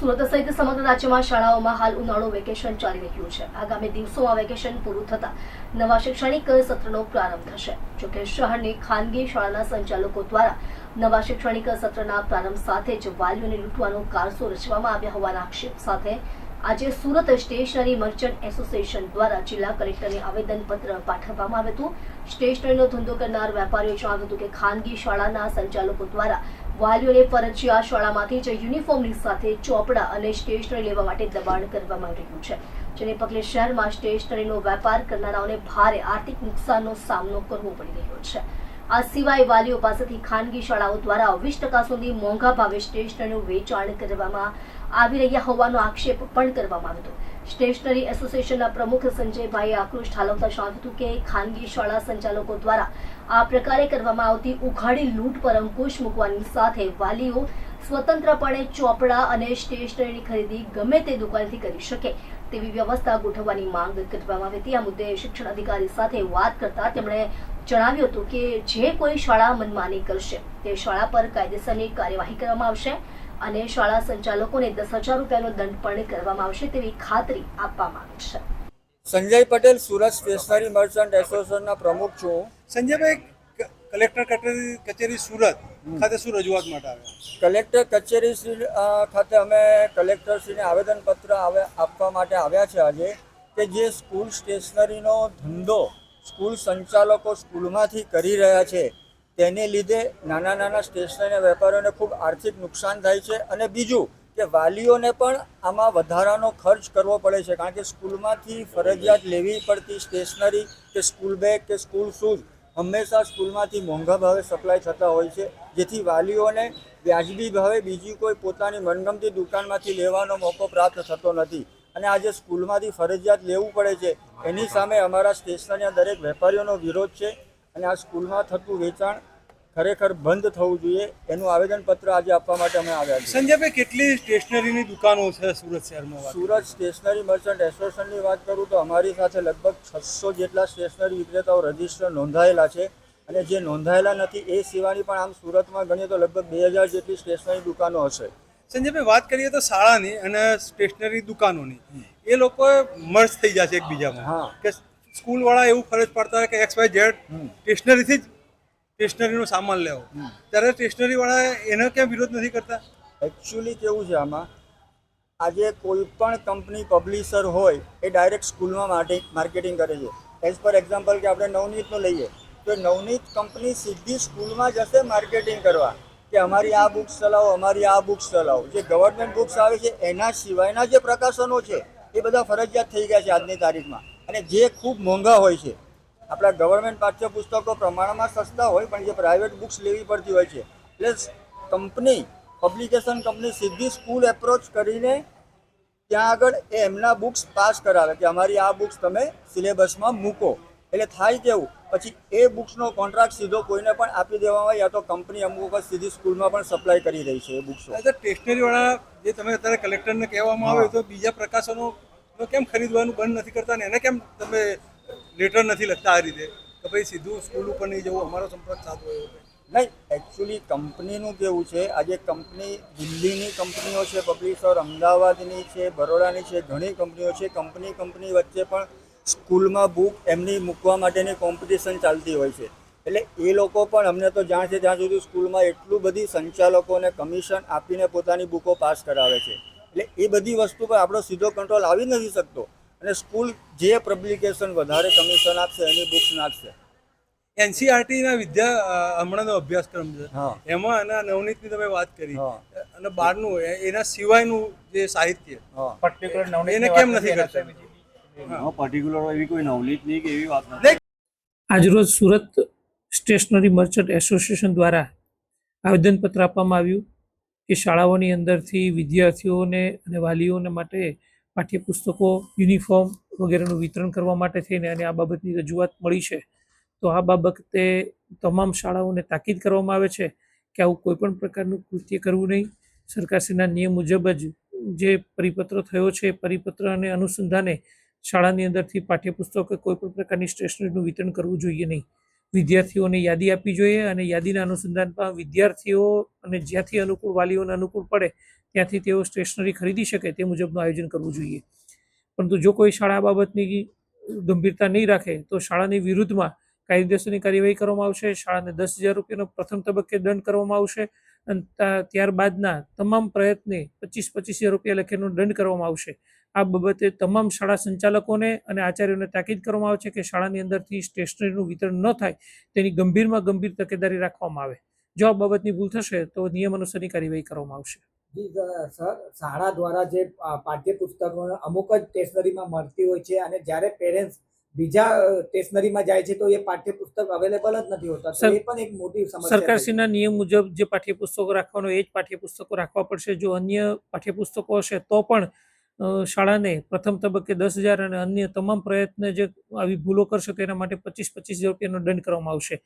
સુરત સહિત સમગ્ર રાજ્યમાં શાળાઓમાં હાલ ઉનાળો વેકેશન ચાલી રહ્યું છે. આગામી દિવસોમાં વેકેશન પૂરું થતા નવા શૈક્ષણિક સત્રનો પ્રારંભ થશે. જોકે શહેરની ખાનગી શાળાના સંચાલકો દ્વારા નવા શૈક્ષણિક સત્રના પ્રારંભ સાથે જ વાલીઓને લૂંટવાનો કારસો રચવામાં આવ્યા હોવાના આક્ષેપ સાથે આજે સુરત સ્ટેશનરી મર્ચન્ટ એસોસિએશન દ્વારા જિલ્લા કલેક્ટરને આવેદનપત્ર પાઠવવામાં આવ્યું હતું. સ્ટેશનરીનો ધંધો કરનાર વેપારીઓએ જણાવ્યું હતું કે ખાનગી શાળાના સંચાલકો દ્વારા વાલીઓને ફરજિયાત શાળામાંથી જ યુનિફોર્મની સાથે ચોપડા અને સ્ટેશનરી લેવા માટે દબાણ કરવામાં આવી રહ્યું છે. જેને પગલે શહેરમાં સ્ટેશનરીનો વેપાર કરનારાઓને ભારે આર્થિક નુકસાનનો સામનો કરવો પડી રહ્યો છે. આ સિવાય વાલીઓ પાસેથી ખાનગી શાળાઓ દ્વારા વીસ ટકા સુધી મોંઘા ભાવે સ્ટેશનરીનું વેચાણ કરવામાં આવી રહ્યા હોવાનો આક્ષેપ પણ કરવામાં આવ્યો હતો. સ્ટેશનરી એસોસિએશનના પ્રમુખ સંજયભાઈએ આક્રોશ ઠાલવતા જણાવ્યું હતું કે ખાનગી શાળા સંચાલકો દ્વારા આ પ્રકારે કરવામાં આવતી ઉઘાડી, લૂંટ પર અંકુશ મૂકવાની સાથે વાલીઓ સ્વતંત્રપણે ચોપડા અને સ્ટેશનરીની ખરીદી ગમે તે દુકાનથી કરી શકે તેવી વ્યવસ્થા ગોઠવવાની માંગ કરવામાં આવી હતી. આ મુદ્દે શિક્ષણ અધિકારી સાથે વાત કરતા તેમણે જણાવ્યું હતું કે જે કોઈ શાળા મનમાની કરશે તે શાળા પર કાયદેસરની કાર્યવાહી કરવામાં આવશે. અને શાળા સંચાલકોને દસ હજાર રૂપિયાનો દંડ પણ કરવામાં આવશે તેવી ખાતરી આપવામાં આવી છે. સંજય પટેલ સુરત સ્ટેશનરી મર્ચન્ટ એસોસિએશનના પ્રમુખ છું. સંજયભાઈ કલેક્ટર કચેરી કચેરી સુરત ખાતે શું રજૂઆત માટે આવ્યા કલેક્ટર કચેરી શ્રી ખાતે અમે કલેક્ટરશ્રીને આવેદનપત્ર આવે આપવા માટે આવ્યા છે આજે કે જે સ્કૂલ સ્ટેશનરીનો ધંધો સ્કૂલ સંચાલકો સ્કૂલમાંથી કરી રહ્યા છે તેને લીધે નાના નાના સ્ટેશનરીના વેપારીઓને ખૂબ આર્થિક નુકસાન થાય છે. અને બીજું કે વાલીઓને પણ આમાં વધારાનો ખર્ચ કરવો પડે છે. કારણ કે સ્કૂલમાંથી ફરજિયાત લેવી પડતી સ્ટેશનરી કે સ્કૂલ બેગ કે સ્કૂલ શૂઝ હંમેશા સ્કૂલમાંથી મોંઘા ભાવે સપ્લાય થતા હોય છે. જેથી વાલીઓને વ્યાજબી ભાવે બીજી કોઈ પોતાની મનગમતી દુકાનમાંથી લેવાનો મોકો પ્રાપ્ત થતો નથી. અને આજે સ્કૂલમાંથી ફરજિયાત લેવું પડે છે. એની સામે અમારા સ્ટેશનરીના દરેક વેપારીઓનો વિરોધ છે. અને આ સ્કૂલમાં થતું વેચાણ ખરેખર બંધ થવું જોઈએ. એનું આવેદનપત્ર આજે આપવા માટે અમે આવ્યા છીએ. સંજયભાઈ કેટલી સ્ટેશનરીની દુકાનો છે સુરત શહેરમાં? સુરત સ્ટેશનરી મર્ચન્ટ એસોસિએશનની વાત કરું તો અમારી સાથે લગભગ છસો જેટલા સ્ટેશનરી વિક્રેતાઓ રજિસ્ટર નોંધાયેલા છે. અને જે નોંધાયેલા નથી એ સિવાયની પણ આમ સુરતમાં ગણીએ તો લગભગ બે હજાર જેટલી સ્ટેશનરી દુકાનો હશે. સંજયભાઈ વાત કરીએ તો શાળાની અને સ્ટેશનરી દુકાનોની. એ લોકો મર્જ થઈ જશે એકબીજામાં. હા. કે સ્કૂલવાળા એવું ફરજ પડતા કે એક્સ વાય ઝેડ સ્ટેશનરીથી જ સ્ટેશનરીનો સામાન લેવો. ત્યારે સ્ટેશનરીવાળા એનો કેમ વિરોધ નથી કરતા? એકચ્યુઅલી કેવું છે આમાં? આજે કોઈ પણ કંપની પબ્લિશર હોય એ ડાયરેક્ટ સ્કૂલમાં માટે માર્કેટિંગ કરે છે. એઝ પર એક્ઝામ્પલ કે આપણે નવનીતનું લઈએ તો નવનીત કંપની સીધી સ્કૂલમાં જશે માર્કેટિંગ કરવા. કે અમારી આ બુક્સ ચલાવો અમારી આ બુક્સ ચલાવો. જે ગવર્મેન્ટ બુક્સ આવે છે એના સિવાયના જે પ્રકાશનો છે એ બધા ફરજિયાત થઈ ગયા છે આજની તારીખમાં. અને જે ખૂબ મોંઘા હોય છે આપણા ગવર્મેન્ટ પાઠ્યપુસ્તકો પ્રમાણમાં સસ્તા હોય પણ જે પ્રાઇવેટ બુક્સ લેવી પડતી હોય છે. એટલે કંપની પબ્લિકેશન કંપની સીધી સ્કૂલ એપ્રોચ કરીને ત્યાં આગળ એ એમના બુક્સ પાસ કરાવે કે અમારી આ બુક્સ તમે સિલેબસમાં મૂકો. એટલે થાય કેવું? પછી એ બુક્સનો કોન્ટ્રાક્ટ સીધો કોઈને પણ આપી દેવામાં આવે યા તો કંપની અમુક વખત સીધી સ્કૂલમાં પણ સપ્લાય કરી રહી છે એ બુક્સો એટલે સ્ટેશનરી વાળા જે તમે અત્યારે કલેક્ટરને કહેવામાં આવે તો બીજા પ્રકાશનો કેમ ખરીદવાનું બંધ નથી કરતા ને? એને કેમ તમે લેટર નથી લખતા આ રીતે કે ભાઈ સીધું સ્કૂલ ઉપર નહીં જવું, અમારો સંપર્ક સાધવો એવો નહીં એકચ્યુઅલી કંપનીનું કેવું છે, આજે કંપની, દિલ્હીની કંપનીઓ છે પબ્લિશર અમદાવાદની છે, બરોડાની છે, ઘણી કંપનીઓ છે, કંપની કંપની વચ્ચે પણ સ્કૂલમાં બુક એમની મૂકવા માટેની કોમ્પિટિશન ચાલતી હોય છે. એટલે એ લોકો પણ અમને તો જાણ છે, ત્યાં સુધી સ્કૂલમાં એટલું બધી સંચાલકોને કમિશન આપીને પોતાની બુકો પાસ કરાવે છે. એટલે એ બધી વસ્તુ પર આપણો સીધો કંટ્રોલ આવી નથી શકતો. અને સ્કૂલ જે પબ્લિકેશન વધારે કમિશન આપશે એની બુક્સ નાખશે. એનસીઆરટીના ના વિદ્યા હમણાંનો અભ્યાસક્રમ છે. એમાં અને નવનીતની તમે વાત કરી. અને બહારનું એના સિવાયનું જે સાહિત્ય. પર્ટિક્યુલર નવનીત એને કેમ નથી કરતા પર્ટિક્યુલર એવી કોઈ નવનીત નહીં કે એવી વાત નથી. આજરોજ સુરત સ્ટેશનરી મર્ચન્ટ એસોસિએશન દ્વારા આવેદનપત્ર આપવામાં આવ્યું કે શાળાઓની અંદરથી વિદ્યાર્થીઓને અને વાલીઓને માટે પાઠ્યપુસ્તકો, યુનિફોર્મ વગેરેનું વિતરણ કરવા માટે થઈને અને આ બાબતની રજૂઆત મળી છે. તો આ બાબતે તમામ શાળાઓને તાકીદ કરવામાં આવે છે કે આવું કોઈપણ પ્રકારનું કૃત્ય કરવું નહીં. સરકારશ્રીના નિયમ મુજબ જ જે પરિપત્ર થયો છે પરિપત્ર અને અનુસંધાને શાળાની અંદરથી પાઠ્યપુસ્તકો કે કોઈ પણ પ્રકારની સ્ટેશનરીનું વિતરણ કરવું જોઈએ નહીં. વિદ્યાર્થીઓને યાદી આપવી જોઈએ અને યાદીના અનુસંધાનમાં વિદ્યાર્થીઓ અને જ્યાંથી અનુકૂળ વાલીઓને અનુકૂળ પડે ત્યાંથી તેઓ સ્ટેશનરી ખરીદી શકે તે મુજબનું આયોજન કરવું જોઈએ. પરંતુ જો કોઈ શાળા બાબતની ગંભીરતા નહીં રાખે, તો શાળાની વિરુદ્ધમાં કાયદેસરની કાર્યવાહી કરવામાં આવશે. શાળાને દસ હજાર રૂપિયાનો પ્રથમ તબક્કે દંડ કરવામાં આવશે અને ત્યારબાદના તમામ પ્રયત્ને પચીસ પચીસ હજાર રૂપિયા લખેનો દંડ કરવામાં આવશે. આ બાબતે તમામ શાળા સંચાલકોને અને આચાર્યોને તાકીદ કરવામાં આવે છે કે શાળાની અંદરથી સ્ટેશનરીનું વિતરણ ન થાય તેની ગંભીરમાં ગંભીર તકેદારી રાખવામાં આવે. જો આ બાબતની ભૂલ થશે, તો નિયમ અનુસારની કાર્યવાહી કરવામાં આવશે. શાળા દ્વારા જે પાઠ્યપુસ્તકો અમુક જ સ્ટેશનરીમાં મળતી હોય છે અને જ્યારે પેરેન્ટ્સ બીજા સ્ટેશનરીમાં જાય છે તો એ પાઠ્યપુસ્તક અવેલેબલ જ નથી હોતા. એ પણ એક મોટી સમસ્યા સરકારશ્રીના નિયમ મુજબ જે પાઠ્યપુસ્તકો રાખવાનો એ જ પાઠ્યપુસ્તકો રાખવા પડશે. જો અન્ય પાઠ્યપુસ્તકો હશે તો પણ શાળાને પ્રથમ તબક્કે દસ હજાર અને અન્ય તમામ પ્રયત્ન જે આવી ભૂલો કરશે તેના માટે પચીસ પચીસ હજાર રૂપિયાનો દંડ કરવામાં આવશે.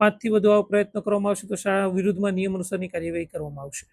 પાંચથી વધુ આવો પ્રયત્ન કરવામાં આવશે તો શાળા વિરુદ્ધમાં નિયમ અનુસારની કાર્યવાહી કરવામાં આવશે.